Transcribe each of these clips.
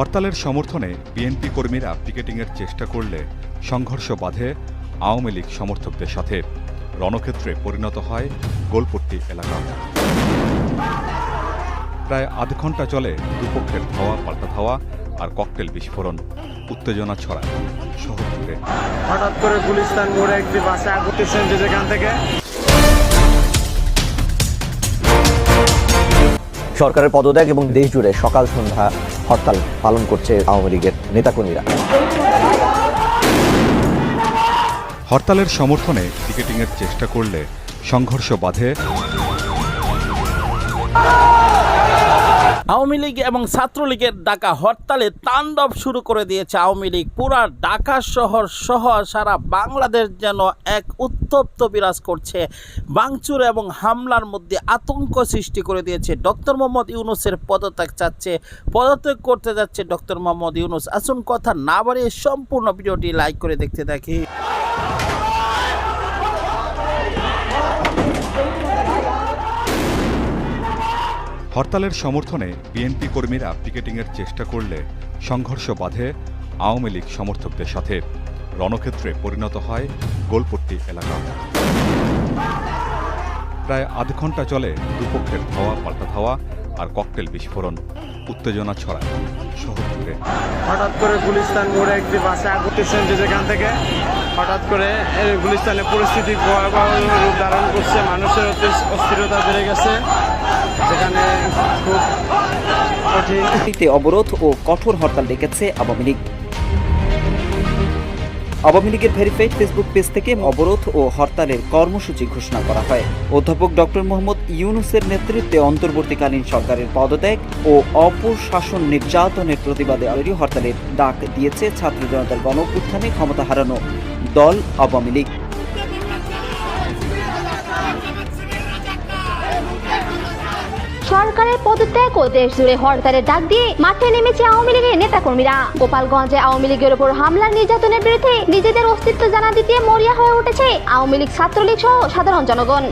হরতালের সমর্থনে বিএনপি কর্মীরা পিকেটিংয়ের চেষ্টা করলে সংঘর্ষ বাধে আওয়ামী লীগ সমর্থকদের সাথে। রণক্ষেত্রে পরিণত হয় গোলপট্টি এলাকা। প্রায় আধ ঘণ্টা চলে দুপক্ষের ধাওয়া, পাল্টা ধাওয়া আর ককটেল বিস্ফোরণ। উত্তেজনা ছড়ায় শহর জুড়ে হঠাৎ করে গুলিস্তান মোড়ে একটি বাসে আগুন যেখান থেকে সরকারের পদত্যাগ এবং দেশ জুড়ে সকাল সন্ধ্যা হরতাল পালন করছে আওয়ামী লীগের নেতাকর্মীরা। হরতালের সমর্থনে পিকেটিংয়ের চেষ্টা করলে সংঘর্ষ বাধে। আওয়ামী লীগ এবং ছাত্রলীগের ডাকা হরতালে তাণ্ডব শুরু করে দিয়েছে আওয়ামী লীগ। পুরা ঢাকা শহর সহ সারা বাংলাদেশ যেন এক উত্তপ্ত বিরাজ করছে। বাংচুর এবং হামলার মধ্যে আতঙ্ক সৃষ্টি করে দিয়েছে। ডক্টর মোহাম্মদ ইউনুসের পদত্যাগ চাচ্ছে। পদত্যাগ করতে যাচ্ছে ডক্টর মোহাম্মদ ইউনুস। আসুন কথা না বাড়িয়ে সম্পূর্ণ ভিডিওটি লাইক করে দেখতে থাকি। হরতালের সমর্থনে বিএনপি কর্মীরা পিকেটিংয়ের চেষ্টা করলে সংঘর্ষ বাধে আওয়ামী লীগ সমর্থকদের সাথে। রণক্ষেত্রে পরিণত হয় গোলপট্টি এলাকা। প্রায় আধ ঘণ্টা চলে দুপক্ষের ধাওয়া, পাল্টা ধাওয়া আর ককটেল বিস্ফোরণ উত্তেজনা ছড়ায় শহর জুড়ে। হঠাৎ করে গুলিস্তান মোড়ে একটি বাসে আগুন যে যেখান থেকে হঠাৎ করে এই গুলিস্তানের পরিস্থিতি ভয়াবহ রূপ ধারণ করছে। মানুষের অস্থিরতা বেড়ে গেছে। যেখানে খুব কঠিন অবরোধ ও কঠোর হরতাল ডেকেছে আওয়ামী লীগ। আওয়ামী লীগের ভেরিফাইড ফেসবুক পেজ থেকে অবরোধ ও হরতালের কর্মসূচি ঘোষণা করা হয়। অধ্যাপক ডক্টর মোহাম্মদ ইউনুসের নেতৃত্বে অন্তর্বর্তীকালীন সরকারের পদত্যাগ ও অপশাসন নির্যাতনের প্রতিবাদে আলোরই হরতালের ডাক দিয়েছে ছাত্র জনতার গণ ক্ষমতা হারানো দল আওয়ামী লীগ। সরকারের পদত্যাগ ও দেশ জুড়ে হরতালের ডাক দিয়ে মাঠে নেমেছে আওয়ামী লীগের নেতাকর্মীরা। গোপালগঞ্জে আওয়ামী লীগের ওপর হামলা নির্যাতনের বিরুদ্ধে নিজেদের অস্তিত্ব জানা দিতে মরিয়া হয়ে উঠেছে আওয়ামী লীগ ছাত্রলীগ সহ সাধারণ জনগণ।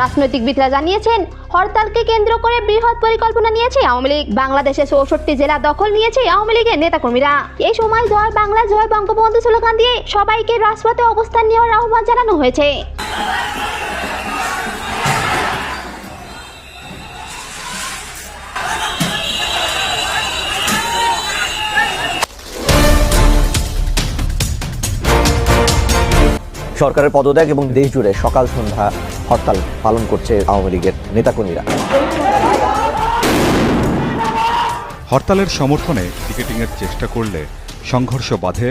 রাজনৈতিকবিদরা জানিয়েছেন, হরতালকে কেন্দ্র করে বৃহৎ পরিকল্পনা নিয়েছে আওয়ামী লীগ। বাংলাদেশে চৌষট্টি জেলা দখল নিয়েছে আওয়ামী লীগের নেতাকর্মীরা। এই সময় জয় বাংলা, জয় বঙ্গবন্ধু স্লোগান দিয়ে সবাইকে রাজপথে অবস্থান নেওয়ার আহ্বান জানানো হয়েছে। সরকারের পদত্যাগ এবং দেশ জুড়ে সকাল সন্ধ্যা হরতাল পালন করছে আওয়ামী লীগের নেতাকর্মীরা। হরতালের সমর্থনে পিকেটিংয়ের চেষ্টা করলে সংঘর্ষ বাধে।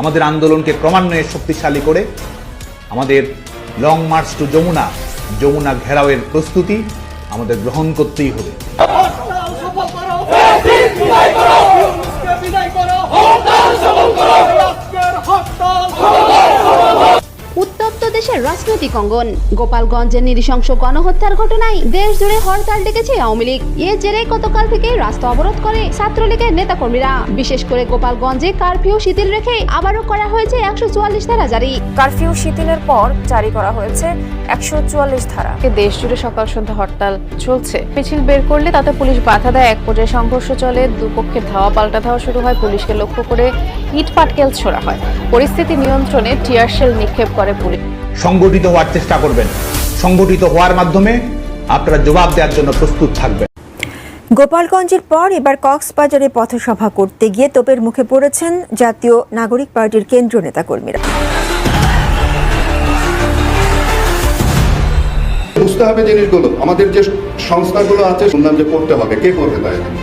আমাদের আন্দোলনকে ক্রমান্বয়ে শক্তিশালী করে আমাদের long march to Jamuna Jamuna ঘেরাওয়ের প্রস্তুতি আমাদের গ্রহণ করতেই হবে। উত্তপ্ত দেশের রাজনৈতিক অঙ্গন। গোপালগঞ্জের নৃশংস গণহত্যার ঘটনায় দেশ জুড়ে হরতাল ডেকেছে আওয়ামী লীগ। এর জেরে গতকাল থেকে রাস্তা অবরোধ করে ছাত্রলীগের নেতাকর্মীরা। বিশেষ করে গোপালগঞ্জে কারফিউ শিথিল রেখে আবারও করা হয়েছে একশো চুয়াল্লিশ ধারা জারি। কারফিউ শিথিলের পর জারি করা হয়েছে একশো চুয়াল্লিশ ধারা। দেশ জুড়ে সকাল সন্ধ্যা হরতাল চলছে। মিছিল বের করলে তাতে পুলিশ বাধা দেয়। এক পর্যায়ে সংঘর্ষ চলে। দুপক্ষের ধাওয়া পাল্টা ধাওয়া শুরু হয়। পুলিশকে লক্ষ্য করে ইট পাটকেল ছোড়া হয়। পরিস্থিতি নিয়ন্ত্রণে টিয়ারশেল নিক্ষেপ করে পুলিশ। সংগঠিত হওয়ার চেষ্টা করবেন। সংগঠিত হওয়ার মাধ্যমে আপনারা জবাব দেওয়ার জন্য প্রস্তুত থাকবেন। গোপালগঞ্জের পর এবার কক্সবাজারে পথসভা করতে গিয়ে তোপের মুখে পড়েছেন জাতীয় নাগরিক পার্টির কেন্দ্রীয় নেতাকর্মীরা। বুঝতে হবে জিনিসগুলো। আমাদের যে সংস্থাগুলো আছে, শুনলাম যে করতে হবে। কে করবে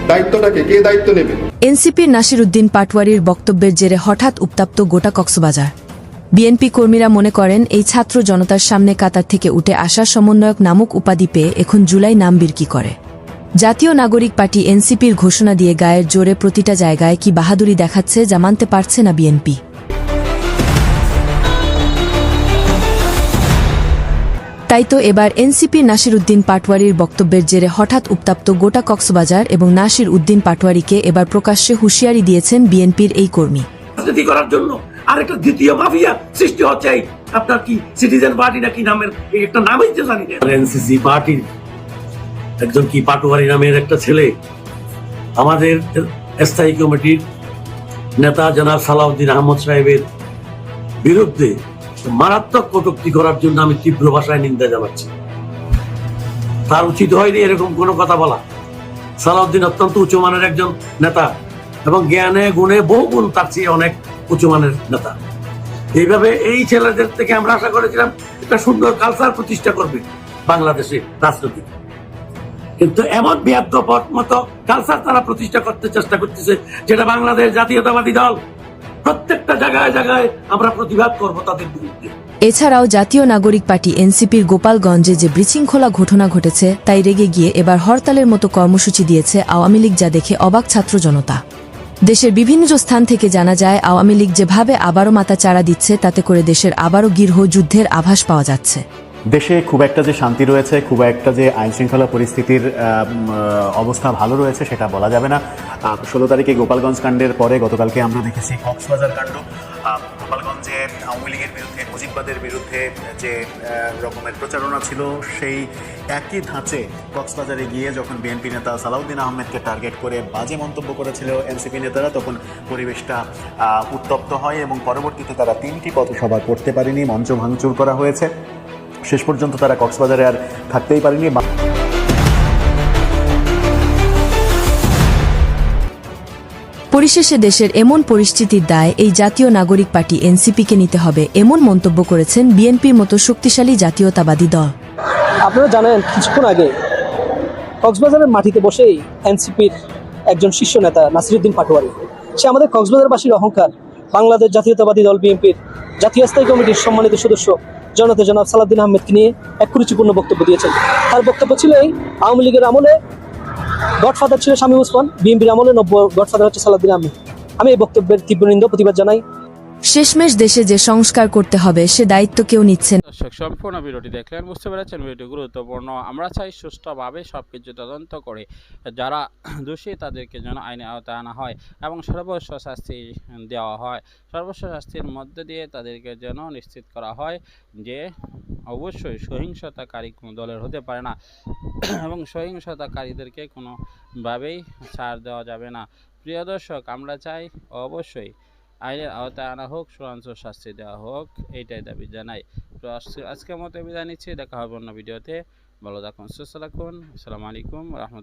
দায়িত্বটাকে কে? দায়িত্ব নেবে? এনসিপির নাসির উদ্দিন পাটওয়ারির বক্তব্যের জেরে হঠাৎ উত্তাপ্ত গোটা কক্সবাজার। বিএনপি কর্মীরা মনে করেন, এই ছাত্র জনতার সামনে কাতার থেকে উঠে আসা সমন্বয়ক নামক উপাধি পেয়ে এখন জুলাই নাম বিরকি করে? জাতীয় নাগরিক পার্টি এনসিপির ঘোষণা দিয়ে গায়ের জোরে প্রতিটা জায়গায় কি বাহাদুরি দেখাচ্ছে যা মানতে পারছে না বিএনপি। তাই তো এবার এনসিপি নাসির উদ্দিন পাটওয়ারির বক্তব্যের জেরে হঠাৎ উত্তাপ্ত গোটা কক্সবাজার এবং নাসির উদ্দিন পাটওয়ারিকে এবার প্রকাশ্যে হুঁশিয়ারি দিয়েছেন বিএনপির এই কর্মী। রাজনীতি করার জন্য আরেকটা দ্বিতীয় মাফিয়া সৃষ্টি হচ্ছে আপনার কি সিটিজেন পার্টি নাকি নামের একটা নামই তো জানি না। এনসিসি পার্টির একজন কি পাটোয়ারি নামের একটা ছেলে? আমাদের স্থায়ী কমিটির নেতা জনাব সালাউদ্দিন আহমদ সাহেবের বিরুদ্ধে মারাত্মক কটূক্তি করার জন্য আমি তীব্র ভাষায় নিন্দা জানাচ্ছি। তার উচিত হয়নি এরকম কোনো কথা বলা। সালাউদ্দিন অত্যন্ত উচ্চমানের একজন নেতা এবং জ্ঞানে, গুণে বহু গুণ তার চেয়ে অনেক উচ্চমানের নেতা। এইভাবে এই ছেলেদের থেকে আমরা আশা করেছিলাম একটা সুন্দর কালচার প্রতিষ্ঠা করবে বাংলাদেশে রাজনীতি। কিন্তু এমন বিয়াদ্দপথ মতো কালচার তারা প্রতিষ্ঠা করতে চেষ্টা করতেছে যেটা বাংলাদেশ জাতীয়তাবাদী দল প্রত্যেকটা জায়গায় জায়গায় আমরা প্রতিবাদ করব তাদের বিরুদ্ধে। এছাড়াও জাতীয় নাগরিক পার্টি এনসিপির গোপালগঞ্জে যে বিশৃঙ্খলা ঘটনা ঘটেছে তাই রেগে গিয়ে এবার হরতালের মতো কর্মসূচি দিয়েছে আওয়ামী লীগ যা দেখে অবাক ছাত্র জনতা। দেশের বিভিন্ন স্থান থেকে জানা যায় আওয়ামী লীগ যেভাবে আবারও মাথা চাড়া দিচ্ছে তাতে করে দেশের আবারও গৃহ যুদ্ধের আভাস পাওয়া যাচ্ছে। দেশে খুব একটা যে শান্তি রয়েছে খুব একটা যে আইন শৃঙ্খলা পরিস্থিতির অবস্থা ভালো রয়েছে সেটা বলা যাবে না। ষোলো তারিখে গোপালগঞ্জ কাণ্ডের পরে গতকালকে আমরা দেখেছি কক্সবাজার কাণ্ড। গোপালগঞ্জে আওয়ামী লীগের বিরুদ্ধে, মুজিববাদের বিরুদ্ধে যে রকমের প্রচারণা ছিল, সেই একই ধাঁচে কক্সবাজারে গিয়ে যখন বিএনপি নেতা সালাউদ্দিন আহমেদকে টার্গেট করে বাজে মন্তব্য করেছিল এনসিপি নেতারা, তখন পরিবেশটা উত্তপ্ত হয় এবং পরবর্তীতে তারা তিনটি পথসভা করতে পারেনি, মঞ্চ ভাঙচুর করা হয়েছে। শেষ পর্যন্ত তারা কক্সবাজারে আর থাকতেই পারেনি। পরিশেষে দেশের এমন পরিস্থিতির দায় এই জাতীয় নাগরিক পার্টি এনসিপিকে নিতে হবে, এমন মন্তব্য করেছেন বিএনপির মতো শক্তিশালী জাতীয়তাবাদী দল। আপনারা জানেন, কিছুক্ষণ আগে কক্সবাজারের মাটিতে বসেই এনসিপির একজন শীর্ষ নেতা নাসিরুদ্দিন পাটোয়ারি, সে আমাদের কক্সবাজারবাসীর অহংকার, বাংলাদেশ জাতীয়তাবাদী দল বিএনপির জাতীয় স্থায়ী কমিটির সম্মানিত সদস্য জনতা জনাব সালাদ্দিন আহমেদকে নিয়ে এক কুরুচিপূর্ণ বক্তব্য দিয়েছেন। তার বক্তব্য ছিল এই, আওয়ামী লীগের আমলে গডফাদার ছিল স্বামী উসমান বিএমপির আমলে নব্য গডফাদার হচ্ছে সালাদ্দিন আমি আমি এই বক্তব্যের তীব্র নিন্দা প্রতিবাদ জানাই। শেষমেশ দেশে যে সংস্কার করতে হবে, সে দায়িত্ব কেউ নিচ্ছে। দর্শক, সম্পূর্ণ ভিডিওটি দেখলেন, বুঝতে পেরেছেন ভিডিওটি গুরুত্বপূর্ণ। আমরা চাই সুষ্ঠুভাবে সব কিছু তদন্ত করে যারা দোষী, তাদেরকে যেন আইনে আওতায় আনা হয় এবং সর্বোচ্চ শাস্তি দেওয়া হয়। সর্বোচ্চ শাস্তির মধ্যে দিয়ে তাদেরকে যেন নিশ্চিত করা হয় যে অবশ্যই সহিংসতাকারী কোনো দলের হতে পারে না এবং সহিংসতাকারীদেরকে কোনোভাবেই ছাড় দেওয়া যাবে না। প্রিয় দর্শক, আমরা চাই অবশ্যই আইনের আওতায় আনা হোক, চূড়ান্ত শাস্তি দেওয়া হোক, এইটাই দাবি জানাই। তো আজকে- আজকের মতো বিদায় নিচ্ছি, দেখা হবে অন্য ভিডিওতে। ভালো থাকুন, সুস্থ থাকুন। আসসালামু আলাইকুম রহমতুল্লাহ।